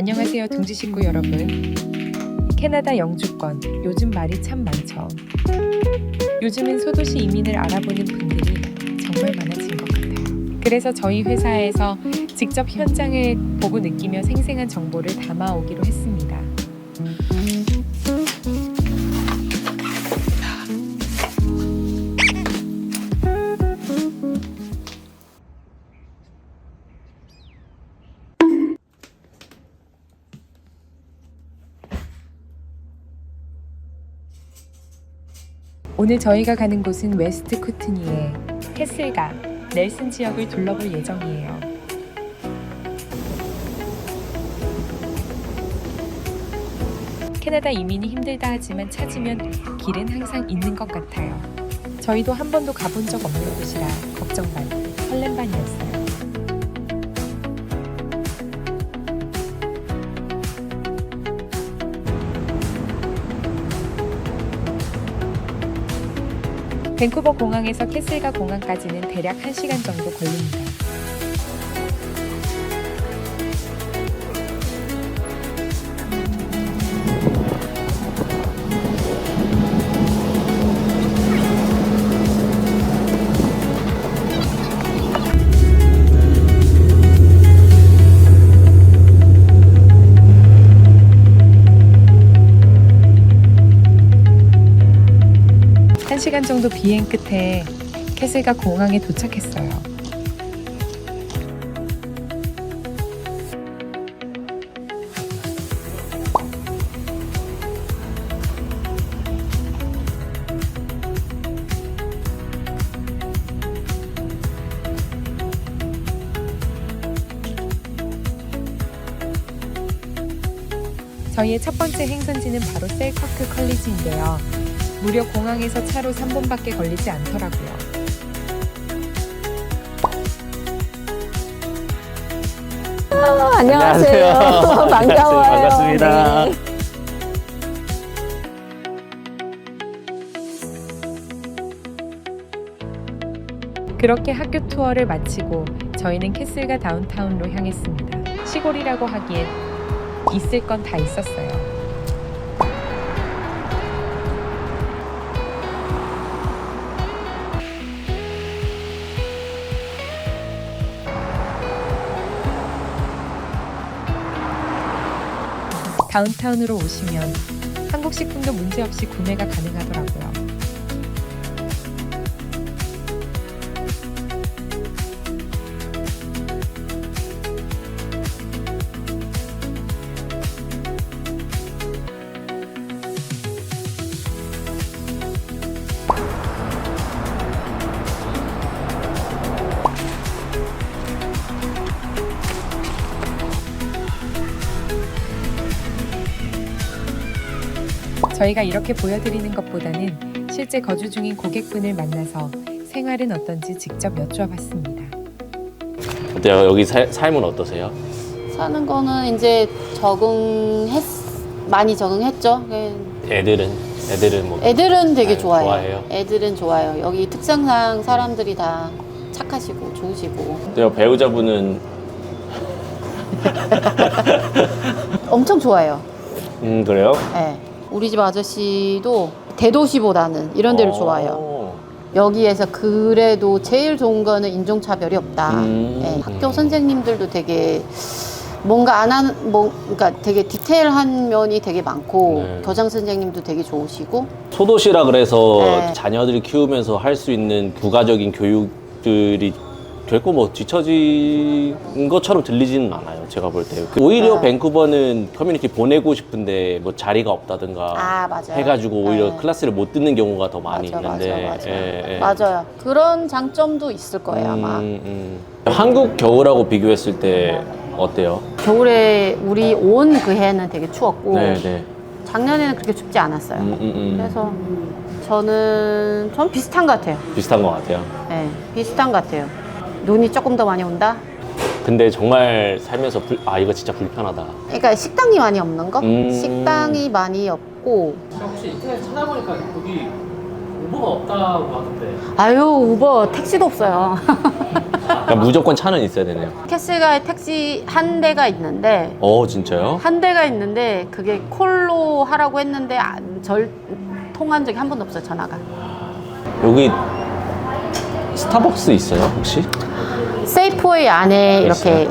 안녕하세요 둥지 식구 여러분. 캐나다 영주권 요즘 말이 참 많죠. 요즘은 소도시 이민을 알아보는 분들이 정말 많아진 것 같아요. 그래서 저희 회사에서 직접 현장을 보고 느끼며 생생한 정보를 담아오기로 했습니다. 오늘 저희가 가는 곳은 웨스트 쿠트니의 캐슬가 넬슨 지역을 둘러볼 예정이에요. 캐나다 이민이 힘들다 하지만 찾으면 길은 항상 있는 것 같아요. 저희도 한 번도 가본 적 없는 곳이라 걱정 반, 설렘 반이었어요. 밴쿠버 공항에서 캐슬가 공항까지는 대략 1시간 정도 걸립니다. 한시간 정도 비행 끝에 캐슬가 공항에 도착했어요. 저희의 첫 번째 행선지는 바로 셀커크 컬리지인데요. 무려 공항에서 차로 3분밖에 걸리지 않더라고요. 아, 안녕하세요. 반가워요. 반갑습니다. 네. 그렇게 학교 투어를 마치고 저희는 캐슬가 다운타운로 향했습니다. 시골이라고 하기엔 있을 건 다 있었어요. 다운타운으로 오시면 한국 식품도 문제없이 구매가 가능하더라고요. 저희가 이렇게 보여드리는 것보다는 실제 거주 중인 고객분을 만나서 생활은 어떤지 직접 여쭈어봤습니다. 어때요? 여기 살, 삶은 어떠세요? 사는 거는 이제 적응했 많이 적응했죠. 예. 애들은 애들은 뭐 애들은 되게 네, 좋아해요. 좋아해요? 애들은 좋아요. 여기 특성상 사람들이 다 착하시고 좋으시고 어때요? 배우자분은 엄청 좋아요. 음 그래요? 예. 우리 집 아저씨도 대도시보다는 이런 데를 어. 좋아해요. 여기에서 그래도 제일 좋은 거는 인종차별이 없다. 음. 예, 학교 선생님들도 되게 뭔가 안 하는, 뭐, 그러니까 되게 디테일한 면이 되게 많고, 네. 교장 선생님도 되게 좋으시고, 소도시라 그래서 네. 자녀들을 키우면서 할 수 있는 부가적인 교육들이 결코 뭐 뒤처진 것처럼 들리지는 않아요. 제가 볼 때. 그 오히려 네. 밴쿠버는 커뮤니티 보내고 싶은데 뭐 자리가 없다든가 아, 맞아요. 해가지고 오히려 네. 클래스를 못 듣는 경우가 더 많이 맞아, 있는데. 맞아, 맞아. 예, 예. 맞아요. 그런 장점도 있을 거예요, 아마. 음, 음. 한국 겨울하고 비교했을 때 어때요? 겨울에 우리 온 그 해는 되게 추웠고, 네, 네. 작년에는 그렇게 춥지 않았어요. 음, 음, 음. 그래서 저는, 전 비슷한 것 같아요. 비슷한 것 같아요. 네, 비슷한 것 같아요. 눈이 조금 더 많이 온다? 근데 정말 살면서 불, 아 이거 진짜 불편하다. 그러니까 식당이 많이 없는 거? 음. 식당이 많이 없고, 혹시 인터넷 찾아보니까 거기 우버가 없다고 하던데. 아유 우버 택시도 없어요. 그러니까 무조건 차는 있어야 되네요. 캐슬가에 택시 한 대가 있는데 어 진짜요? 한 대가 있는데 그게 콜로 하라고 했는데 안- 절 통한 적이 한 번도 없어요 전화가. 여기 스타벅스 있어요 혹시? 세이프웨이 안에 이렇게?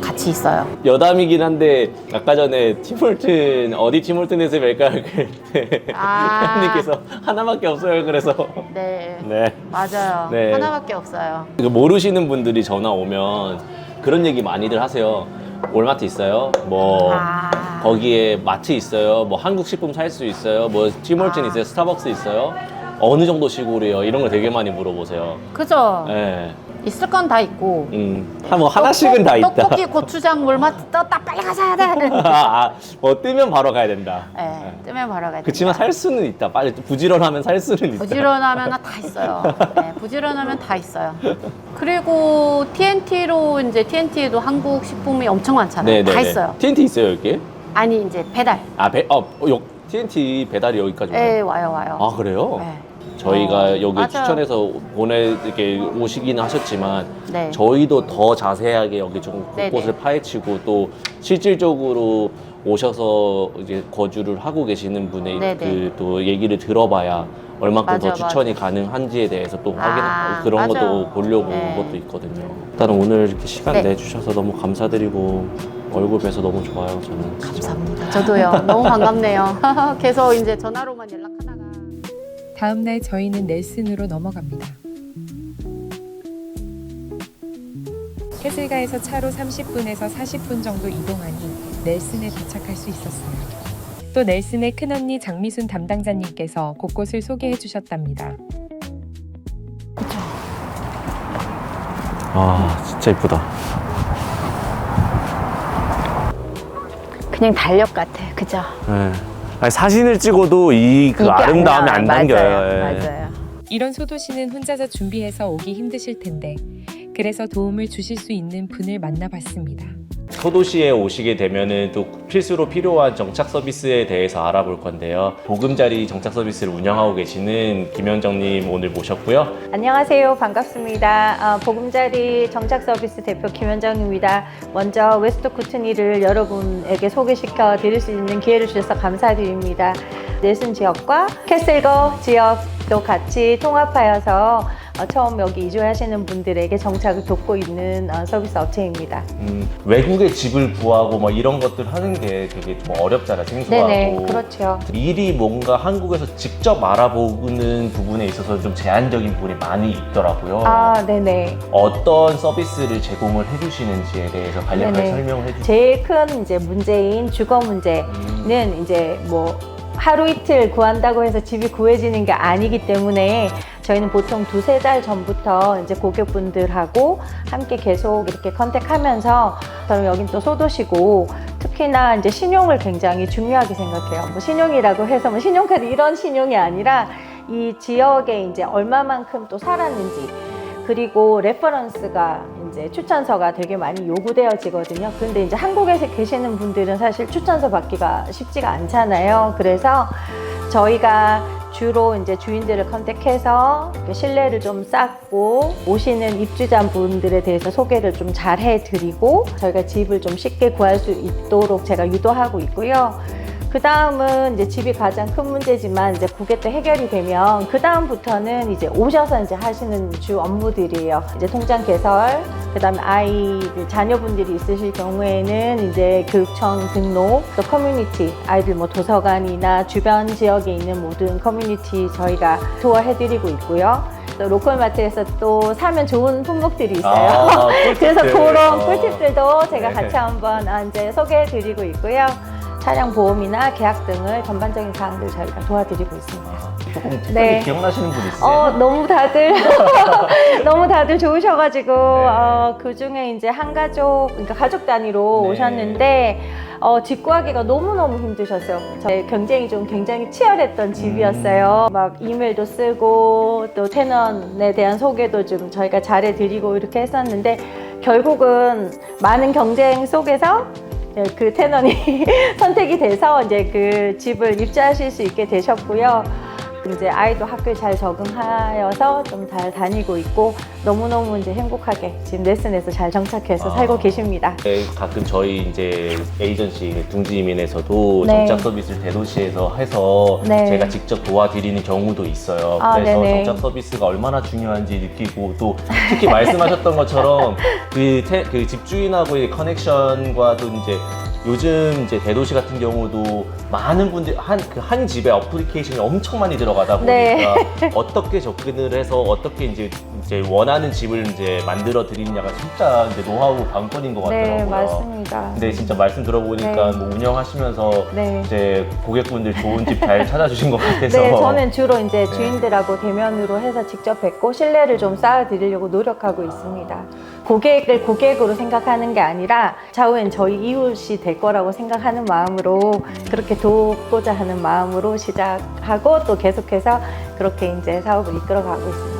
같이 있어요. 여담이긴 한데 아까 전에 팀홀튼 어디 팀홀튼에서 뵐까 그때 아. 회원님께서 하나밖에 없어요 그래서 네. 네. 맞아요. 네. 하나밖에 없어요. 이거 모르시는 분들이 전화 오면 그런 얘기 많이들 하세요. 월마트 있어요. 뭐 아. 거기에 마트 있어요. 뭐 한국 식품 살 수 있어요. 뭐 팀홀튼 아. 있어요. 스타벅스 있어요. 어느 정도 시골이에요? 이런 거 되게 많이 물어보세요. 그죠? 예. 있을 건 다 있고. 음. 한뭐 하나씩은 다 있다. 떡볶이, 고추장, 물맛 떴다 빨리 가셔야 돼. 아, 뭐 뜨면 바로 가야 된다. 네, 뜨면 바로 가야 돼. 그렇지만 살 수는 있다. 빨리 부지런하면 살 수는 있다. 부지런하면 다 있어요. 네, 부지런하면 다 있어요. 그리고 TNT로 이제 TNT에도 한국 식품이 엄청 많잖아요. 다 있어요. TNT 있어요 여기? 아니 이제 배달. 아, 배, 어, 어, 요, TNT 배달이 여기까지 와요? 네, 와요 와요. 아 그래요? 네. 저희가 어, 여기 맞아요. 추천해서 보내 이렇게 오시기는 하셨지만 네. 저희도 더 자세하게 여기 좀 곳곳을 네네. 파헤치고 또 실질적으로 오셔서 이제 거주를 하고 계시는 분의 네네. 그또 얘기를 들어봐야 얼마큼 더 맞아, 추천이 가능한지에 대해서 또 아, 확인 그런 것도 맞아요. 보려고 네. 온 것도 있거든요. 일단은 오늘 이렇게 시간 네. 내주셔서 너무 감사드리고 얼굴 뵈서 너무 좋아요 저는. 진짜. 감사합니다. 저도요. 너무 반갑네요. 계속 이제 전화로만 연락하다가. 다음 날 저희는 넬슨으로 넘어갑니다. 캐슬가에서 차로 30분에서 40분 정도 이동하니 넬슨에 도착할 수 있었어요. 또 넬슨의 큰언니 장미순 담당자님께서 곳곳을 소개해 주셨답니다. 아 진짜 이쁘다. 그냥 달력 같아, 그죠? 네. 아니, 사진을 찍어도 이 그 이게 안 아름다움이. 안 맞아요. 담겨요. 예. 맞아요. 이런 소도시는 혼자서 준비해서 오기 힘드실 텐데 그래서 도움을 주실 수 있는 분을 만나봤습니다. 소도시에 오시게 되면은 또 필수로 필요한 정착 서비스에 대해서 알아볼 건데요. 보금자리 정착 서비스를 운영하고 계시는 김현정님 오늘 모셨고요. 안녕하세요. 반갑습니다. 아, 보금자리 정착 서비스 대표 김현정입니다. 먼저 웨스트 쿠트니를 여러분에게 소개시켜 드릴 수 있는 기회를 주셔서 감사드립니다. 넬슨 지역과 캐슬거 지역도 같이 통합하여서 어, 처음 여기 이주하시는 분들에게 정착을 돕고 있는 어, 서비스 업체입니다. 음, 외국에 집을 구하고 뭐 이런 것들 하는 게 되게 좀 어렵잖아, 생소하고. 네네, 그렇죠. 미리 뭔가 한국에서 직접 알아보는 부분에 있어서 좀 제한적인 부분이 많이 있더라고요. 아, 네네. 어떤 서비스를 제공을 해주시는지에 대해서 간략하게 네네. 설명을 해주세요. 제일 큰 이제 문제인 주거 문제는 음. 이제 뭐 하루 이틀 구한다고 해서 집이 구해지는 게 아니기 때문에 저희는 보통 두세 달 전부터 이제 고객분들하고 함께 계속 이렇게 컨택하면서 저는 여긴 또 소도시고 특히나 이제 신용을 굉장히 중요하게 생각해요. 뭐 신용이라고 해서 뭐 신용카드 이런 신용이 아니라 이 지역에 이제 얼마만큼 또 살았는지 그리고 레퍼런스가 이제 추천서가 되게 많이 요구되어지거든요. 근데 이제 한국에 계시는 분들은 사실 추천서 받기가 쉽지가 않잖아요. 그래서 저희가 주로 이제 주인들을 컨택해서 신뢰를 좀 쌓고 오시는 입주자분들에 대해서 소개를 좀 잘 해드리고 저희가 집을 좀 쉽게 구할 수 있도록 제가 유도하고 있고요. 그 다음은 이제 집이 가장 큰 문제지만 이제 그게 또 해결이 되면 그 다음부터는 이제 오셔서 이제 하시는 주 업무들이에요. 이제 통장 개설, 그 다음에 아이들 자녀분들이 있으실 경우에는 이제 교육청 등록, 또 커뮤니티 아이들 뭐 도서관이나 주변 지역에 있는 모든 커뮤니티 저희가 도와해드리고 있고요. 또 로컬 마트에서 또 사면 좋은 품목들이 있어요. 아, 그래서. 그런 어. 꿀팁들도 제가 네. 같이 한번 아, 이제 소개해드리고 있고요. 차량 보험이나 계약 등을 전반적인 사항들 저희가 도와드리고 있습니다. 조금 특별히 네. 기억나시는 분 있으세요? 어, 너무 다들 너무 다들 좋으셔가지고 네. 어, 그 중에 이제 한 가족, 그러니까 가족 단위로 네. 오셨는데 어, 집 구하기가 너무 너무 힘드셨어요. 저희 경쟁이 좀 굉장히 치열했던 집이었어요. 음. 막 이메일도 쓰고 또 테넌에 대한 소개도 좀 저희가 잘해드리고 이렇게 했었는데 결국은 많은 경쟁 속에서 네, 그 테넌이 선택이 돼서 이제 그 집을 입주하실 수 있게 되셨고요. 이제 아이도 학교에 잘 적응하여서 좀 잘 다니고 있고 너무너무 이제 행복하게 지금 레슨에서 잘 정착해서 아. 살고 계십니다. 네, 가끔 저희 이제 에이전시 둥지이민에서도 네. 정착 서비스를 대도시에서 해서 네. 제가 직접 도와드리는 경우도 있어요. 아, 그래서 네네. 정착 서비스가 얼마나 중요한지 느끼고 또 특히 말씀하셨던 것처럼 그, 테- 그 집주인하고의 커넥션과도 이제 요즘 이제 대도시 같은 경우도 많은 분들 한그 한 집에 어플리케이션이 엄청 많이 들어가다 보니까 네. 어떻게 접근을 해서 어떻게 이제 이제 원하는 집을 이제 만들어 드리냐가 진짜 이제 노하우 관건인 것 같더라고요. 네, 맞습니다. 근데 진짜 말씀 들어보니까 네. 뭐 운영하시면서 네. 이제 고객분들 좋은 집 잘 찾아주신 것 같아서 네, 저는 주로 이제 네. 주인들하고 대면으로 해서 직접 뵙고 신뢰를 좀 쌓아드리려고 노력하고 있습니다. 고객을 고객으로 생각하는 게 아니라 차후엔 저희 이웃이 될 거라고 생각하는 마음으로 그렇게 돕고자 하는 마음으로 시작하고 또 계속해서 그렇게 이제 사업을 이끌어가고 있습니다.